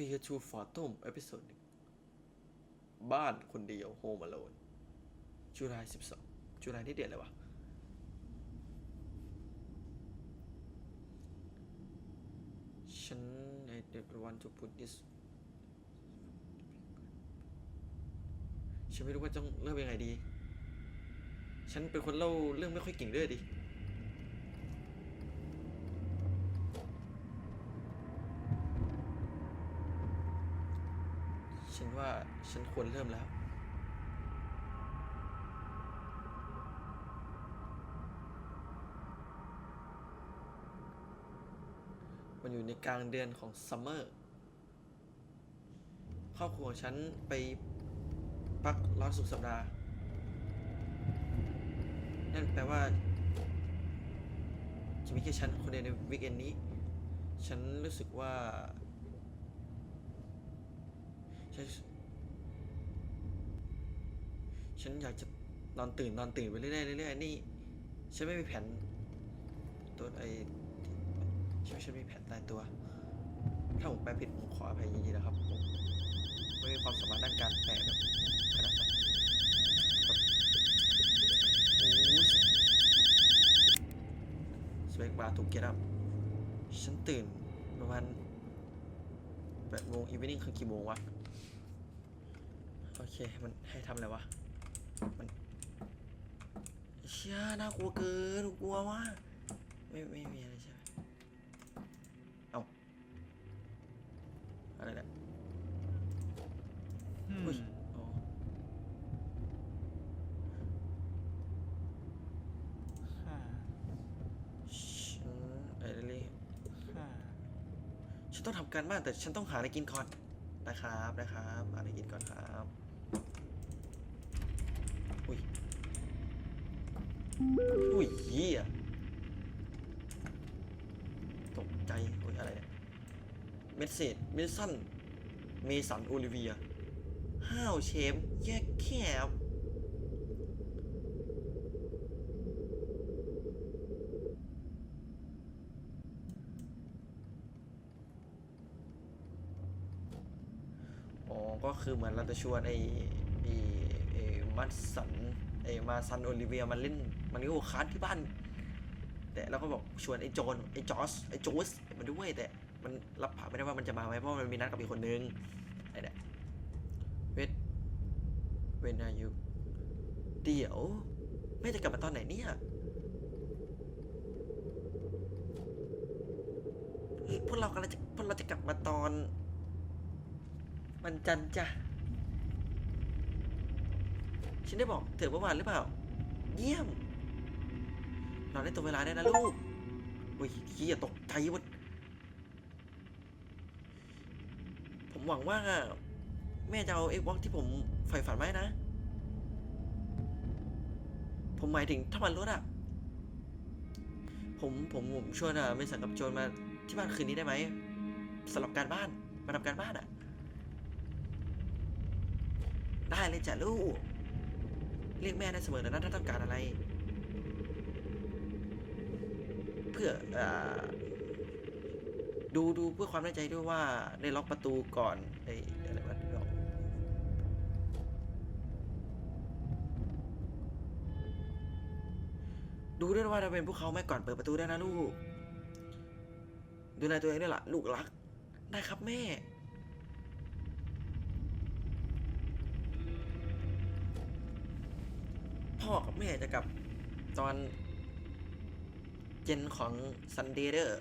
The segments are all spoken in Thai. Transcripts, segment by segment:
Fear to Phantom เอพิโซดหนึ่งบ้านคนเดียว Home Alone จุลาย12จุลายนี่เดือนอะไรวะฉันในเดือนวันจุพุทธิสฉันไม่รู้ว่าต้องเริ่มยังไงดี ฉันเป็นคนเล่าเรื่องไม่ค่อยเก่งด้วยดิ ฉันว่า ฉันควรเริ่มแล้ว มันอยู่ในกลางเดือนของซัมเมอร์ ครอบครัวฉันไปพักร้อนสุดสัปดาห์ นั่นแปลว่า จะมีแค่ฉันคนเดียวในวีคเอนนี้ ฉันรู้สึกว่า ฉัน ฉันอยากจะนอนตื่นนอนตื่นไปเรื่อยๆเรื่อยๆนี่ ฉันไม่มีแผนตัวไอฉันฉันมีแผนตายตัว ถ้าผมแปลผิดผมขออภัยจริงๆนะครับผมไม่มีความสามารถด้านการแปลแบบขนาดนั้นครับโอ้ยสเปกบาร์ถูกเก็ตอัพฉันตื่นประมาณแปดโมงอีเวนิ่งคือกี่โมงวะ โอเค มันให้ทำอะไรวะ มันเชี่ยน่ากลัวเกินกลัวว่ากไม่ไม่มีอะไรใช่ไหมเอาอะไรเนี่ยอุ้ยอ๋อห้าฉันไอ้เรี่ห้าฉันต้องทำการบ้านแต่ฉันต้องหาอะไรกินก่อนนะครับนะครับหาอะไรกินก่อนครับอุ้ย อุ้ยเหี้ยตกใจอุ้ยอะไรเนี่ยเมสเซจเมสันเมสันโอลิเวียห้าวเชฟแยกแคบอ๋อก็คือเหมือนเราจะชวนไอ้ไอ้มัสสันไอ้มาซันโอลิเวียมาเล่น มันก็คาร์ดที่บ้าน แต่เราก็บอกชวนไอ้โจนไอ้จอสไอ้โจสมาด้วยแต่มันรับปากไม่ได้ว่ามันจะมาไหมเพราะมันมีนัดกับอีกคนนึงไอ้เนี่ยเวทเวนายุเดี๋ยวแม่จะกลับมาตอนไหนเนี่ยเฮ้ยพวกเรากำลังจะพวกเราจะกลับมาตอนวันจันทร์จ้ะฉันได้บอกเธอเมื่อวานหรือเปล่า เยี่ยม นอนได้ตรงเวลาได้นะลูกอุ้ยขี้อย่าตกใจวะผมหวังว่าแม่จะเอาเอ็กบ็อกที่ผมใฝ่ฝันไว้นะ ผมหมายถึงถ้ามันรถอะผมผมผมชวนอะไม่สังกับโจนมาที่บ้านคืนนี้ได้ไหมสำหรับการบ้านมาทำการบ้านอะได้เลยจ้ะลูก เรียกแม่ได้เสมอนะถ้าต้องการอะไร เพื่ออดูดูเพื่อความแน่ใจด้วยว่าได้ล็อกประตูก่อนไอ้อะไรวะล็อกดูด้วยว่าเราเป็นพวกเขาไหม่ก่อนเปิดประตูได้นะลูก ดูแลตัวเองด้วยล่ะ ลูกรัก ได้ครับแม่ พ่อกับแม่จะกลับตอน เย็นของซันเดเดอร์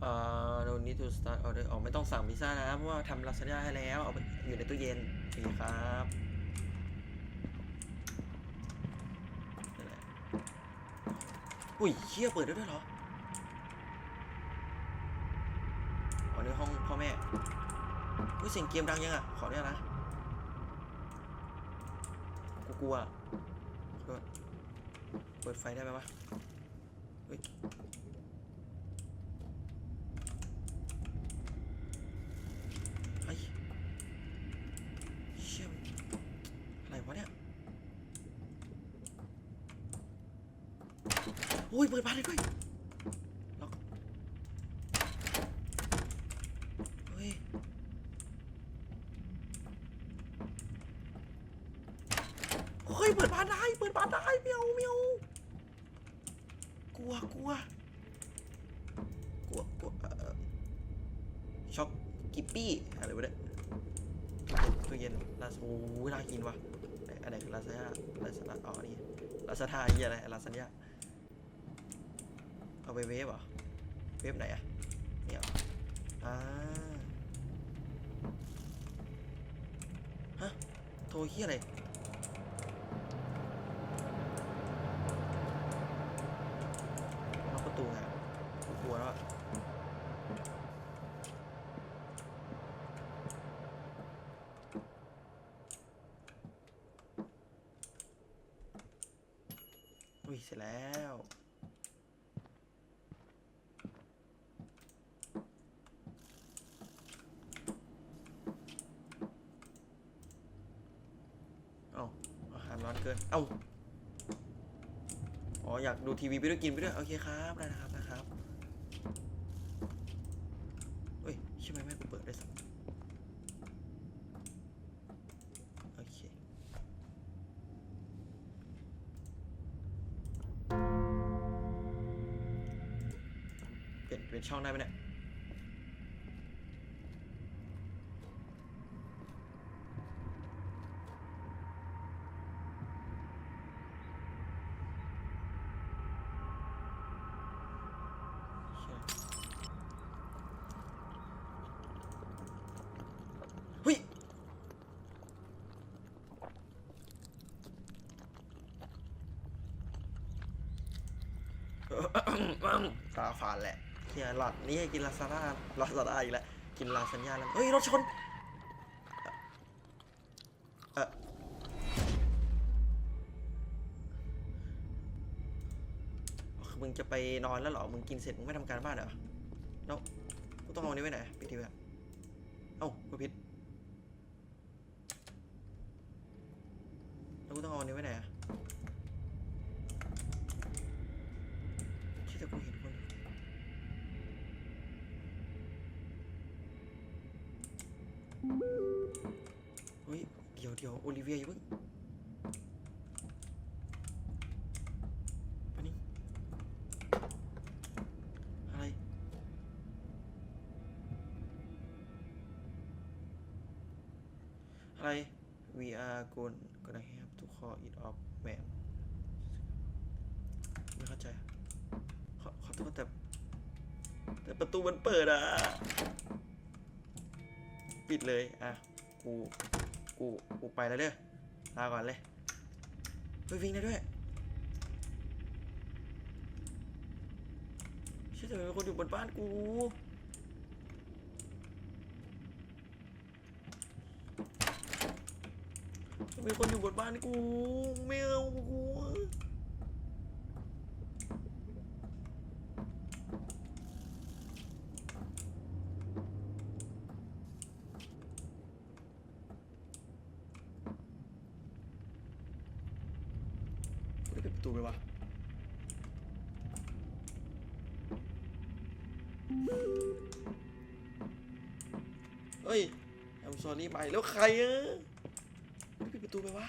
เอ่อ no need to start order ออกไม่ต้องสั่งพิซซ่านะ เพราะว่าทำลาซานญ่าให้แล้ว เอาไปอยู่ในตู้เย็นโอเคครับนั่นแหละ อุ้ยเชี่ยเปิดได้ด้วยเหรออ๋อนี่ห้องพ่อแม่ อุ้ยเสียงเกมดังยังอะ ขอเนี่ยนะ กูกลัว เปิดไฟได้ไหมวะเฮ้ย โอ้ยเปิดบ้านได้ด้วยล็อกเฮ้ยเฮ้ยเปิดบ้านได้เปิดบ้านได้เมียวเมียวกลัวกลัวกลัวกลัวช็อกกิปปี้อะไรวะเนี่ยตู้เย็นลาโอ้ยน่ากินว่ะอันไหนคือลาซาญ่าลาซาอ๋ออันนี่ลาซาทาเหียอะไรลาซาญ่า เอาไปเวฟเหรอ เวฟไหนอะเนี่ยอ่าฮะ โทรเฮียอะไรล็อกประตูไงกูกลัวแล้วอะอุ้ยเสร็จแล้ว เอ้าอา หารร้อนเกินเอ้า อ๋อ อยากดูทีวีไปด้วยกินไปด้วย โอเคครับได้นะครับนะครับเฮ้ยใช่ไหมแม่กูเปิดได้สักโอเค เปลี่ยนเปลี่ยนช่องได้ไหมเนี่ย เฮ้ย ตาฝาดแหละเฮียหลอดนี่ให้กินลาซาด้าลาซาด้าอีกแล้วกินลาซานญาแล้วเฮ้ยรถชนเออคือมึงจะไปนอนแล้วเหรอ มึงกินเสร็จมึงไม่ทำการบ้านเหรอแล้วกูต้องเอานนี้ไว้ไหนปิดทีวีอะเอ้ากูผิดแล้วกูต้องเอาอันนี้ไว้ไหนอะ ดี๋ยวโอยอย่าเพิ่งไปนี่อะไร อะไร we are going gonna have to call it off man ไม่เข้าใจ ขอขอโทษแต่ แต่ประตูมันเปิดอะ ปิดเลย อะ กู กูกูไปแล้วเด้อลาก่อนเลยเฮ้ยวิ่งได้ด้วยเชื่อเลยมีคนอยู่บนบ้านกูมีคนอยู่บนบ้านกูไม่เอากูได้ปิดประตูไปวะ เฮ้ย I'm sorry ไปแล้วใครอะปิดประตูไปวะ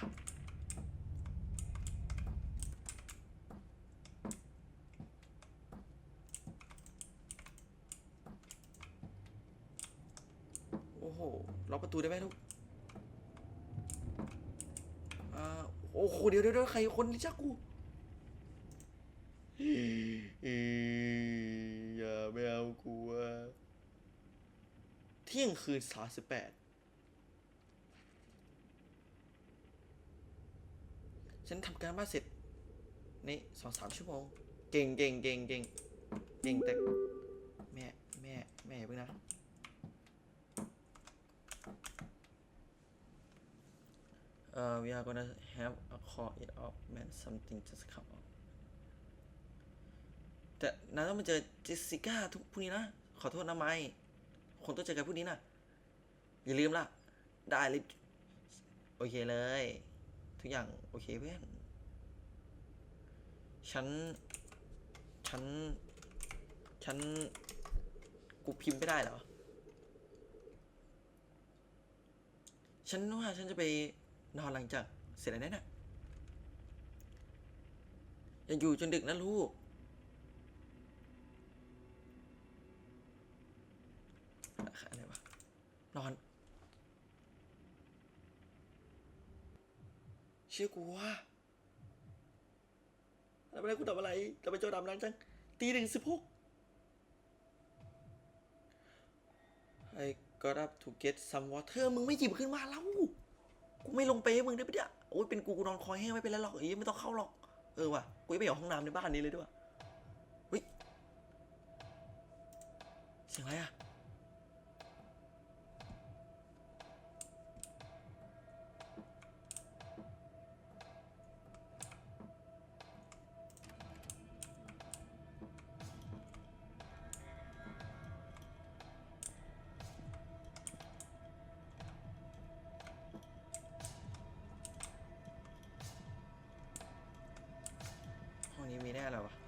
โอ้โหล็อกประตูได้ไหมลูกอ่าโอ้โหเดี๋ยวเดี๋ยวใครคนลิจักกูอีอย่า ไม่เอากูอะเที่ยงคืนสามสิบแปดฉันทำการบ้านเสร็จในสองสามชั่วโมง เก่งเก่งเก่งเก่งเก่งแต่แม่ แม่ แม่เพิ่งนะเอ่อ we are gonna have a call it off man something just come แต่นายต้องมาเจอเจสสิก้าทุกพรุ่งนี้นะ ขอโทษนะไมค์คนต้องเจอกันพรุ่งนี้นะอย่าลืมล่ะ ได้เลยโอเคเลย ทุกอย่างโอเคเพื่อนฉัน ฉัน ฉัน กูพิมพ์ไม่ได้เหรอ ฉันว่าฉันจะไปนอนหลังจากเสร็จแล้วนั่นน่ะอย่าอยู่จนดึกนะลูก อะไรวะ นอน เชื่อกูว่าทำไรกูทำอะไรทำไมเจ้าดำนั้นจัง ตีหนึ่งสิบหก I got up to get some water มึงไม่หยิบขึ้นมาแล้ว กูไม่ลงไปให้มึงได้ปะเนี่ย โอ้ยเป็นกูกูนอนคอยแห้งไม่เป็นไรหรอกเอ้ยไม่ต้องเข้าหรอก เออว่ะ กูยังไม่ห้องน้ำในบ้านนี้เลยด้วยเฮ้ย เสียงอะไรอะ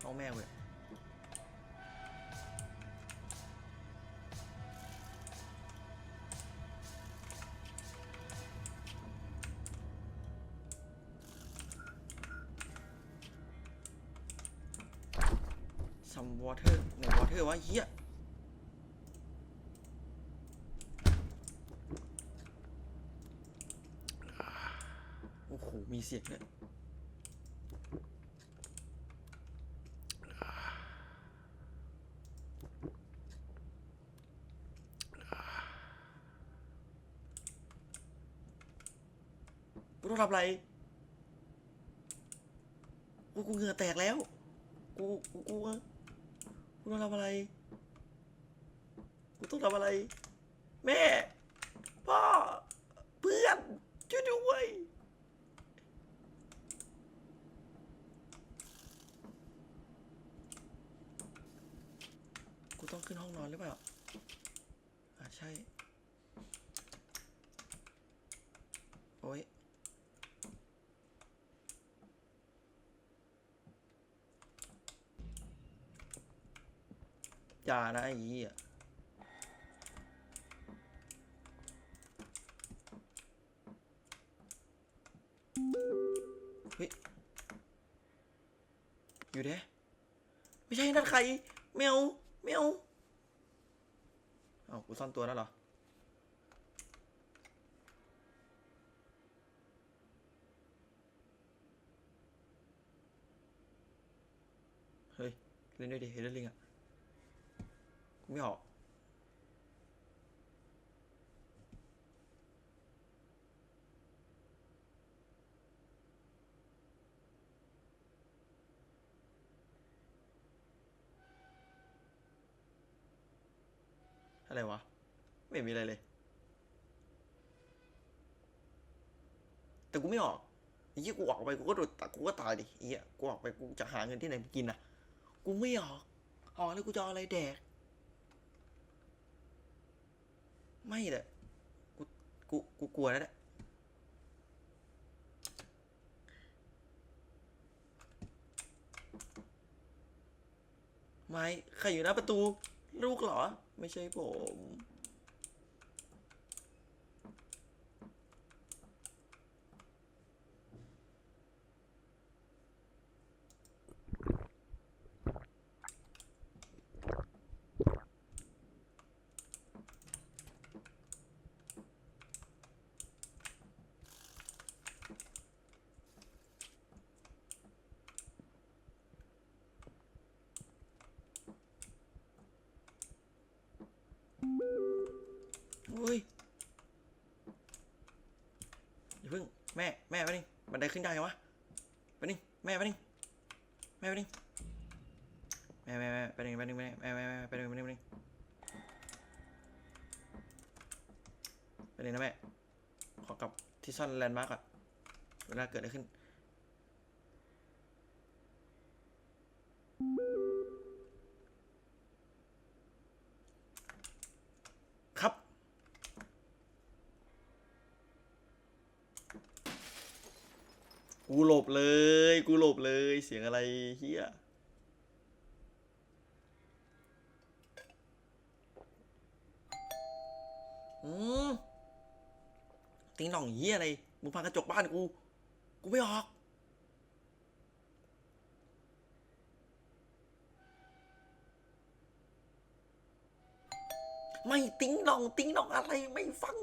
น้องแม่เว้ยซัมวอเตอร์ไหนวอเตอร์วะเฮียโอ้โห มีเสียงเนี่ย ต้องทำอะไร กูกูเหงื่อแตกแล้ว กูกูกูกูต้องทำอะไร กูต้องทำอะไร แม่ พ่อ เพื่อนช่วยด้วยกูต้องขึ้นห้องนอนหรือเปล่า อ่าใช่ โอ้ย อ ย่านะไอ้เหี้ยเฮ้ย อยู่เด้ไม่ใช่นั่นใครแมวแมวเอากูซ่อนตัวแล้วเหรอเฮ้ย เล่นด้วยดิเฮดลิงอะ ไม่ออก อะไรวะ ไม่มีอะไรเลย แต่กูไม่ออกไอ้เหี้ยกูออกไปกูก็โดนตกูก็ตายดิไอ้เหี้ยกูออกไปกูจะหาเงินที่ไหนกินอะ กูไม่ออกออกแล้วกูจะเอาอะไรแดก ไม่แหละกูกูกูกลัวแล้วแหละไม่ใครอยู่หน้าประตู ลูกเหรอ ไม่ใช่ผม แม่แม่ไปนี่บันไดขึ้นได้เหรอวะไปนี่แม่ไปนี่แม่ไปนี่แม่แม่แม่ไปนี่ไปนี่แม่แม่แม่แม่ไปนี่ไปนี่ไปนี่ไปนี่นะแม่ขอกลับที่ซ่อนแลนด์มาร์กก่อนเวลาเกิดอะไรขึ้น กูหลบเลย กูหลบเลย เสียงอะไรเฮียอืมติงหน่องเฮียอะไร มึงพังกระจกบ้านกู กูไม่ออก ไม่ติ้งหน่องติ้งหน่องอะไรไม่ฟัง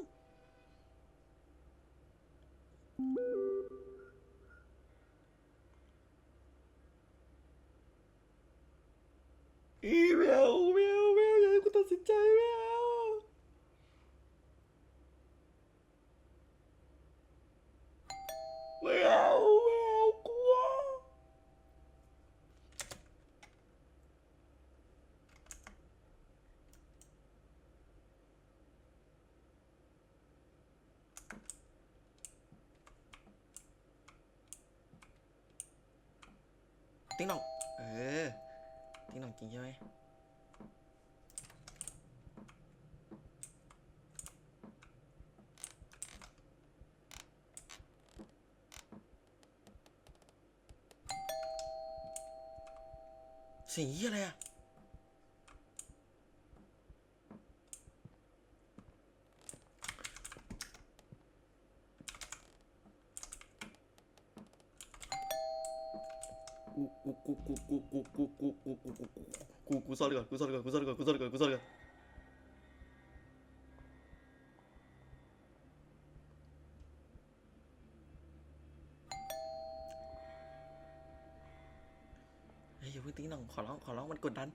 อีไม่เอาไม่เอาไม่เอาอย่าให้กูตัดสินใจเอาม่เอาเอากลัวติ๊งหน่องเออ cái đồng tiền cho em. Xỉ ra đây à? ซ่อนก่อนกูซ่อนก่อนกูซ่อนก่อนกูซ่อนก่อนกูซ่อนก่อนเฮ้ยอย่าเพิ่งติ้งหน่องขอร้องขอร้องมันกดดัน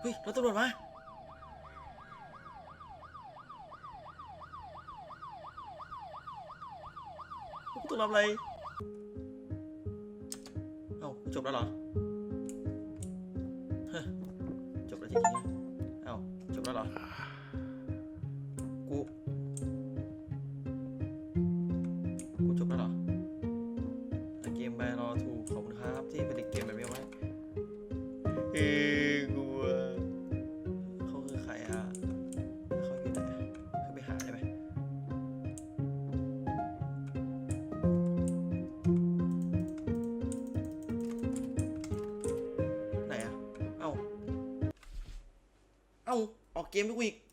เฮ้ยรถตำรวจมากูต้องทำอะไร เอ้าจบแล้วเหรอเฮ้ยจบแล้วจริงๆเอ้าจบแล้วเหรอ game of the week.